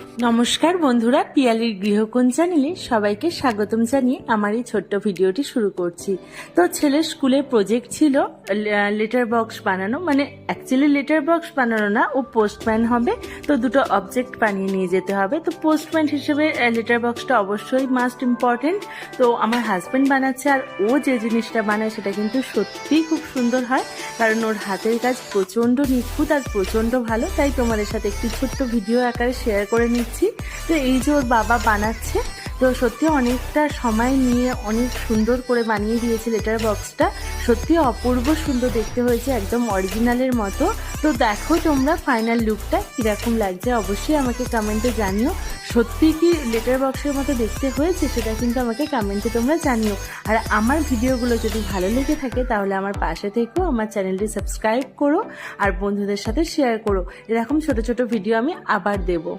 নমস্কার বন্ধুরা, পিয়ালির গৃহকোণ চ্যানেলে সবাইকে স্বাগতম জানিয়ে আমার এই ছোট্ট ভিডিওটি শুরু করছি। তো ছেলের স্কুলে প্রজেক্ট ছিল লেটার বক্স বানানো মানে অ্যাকচুয়ালি লেটার বক্স বানানো না, ও পোস্টম্যান হবে, তো দুটো অবজেক্ট বানিয়ে নিয়ে যেতে হবে। তো পোস্টম্যান হিসেবে লেটার বক্সটা অবশ্যই মাস্ট ইম্পর্টেন্ট তো আমার হাজব্যান্ড বানাচ্ছে আর ও যে জিনিসটা বানায় সেটা কিন্তু সত্যিই খুব সুন্দর হয়। কারণ ওর হাতের কাজ প্রচণ্ড নিখুঁত আর প্রচণ্ড ভালো, তাই তোমাদের সাথে একটি ছোট্ট ভিডিও আকারে শেয়ার করে নিচ্ছি। তো এই যে ওর বাবা বানাচ্ছে তো সত্যি অনেকটা সময় নিয়ে অনেক সুন্দর করে বানিয়ে দিয়েছে লেটার বক্সটা। সত্যি অপূর্ব সুন্দর দেখতে হয়েছে, একদম অরিজিনালের মতো। তো দেখো তোমরা ফাইনাল লুকটা কীরকম লাগছে। অবশ্যই আমাকে কমেন্টে জানিও। সত্যি কি লেটার বক্সের মতো দেখতে হয়েছে সেটা কিন্তু আমাকে কমেন্টে তোমরা জানিও। আর আমার ভিডিওগুলো যদি ভালো লেগে থাকে তাহলে আমার পাশে থেকেও আমার চ্যানেলটি সাবস্ক্রাইব করো, আর বন্ধুদের সাথে শেয়ার করো। এরকম ছোট ছোট ভিডিও আমি আবার দেবো।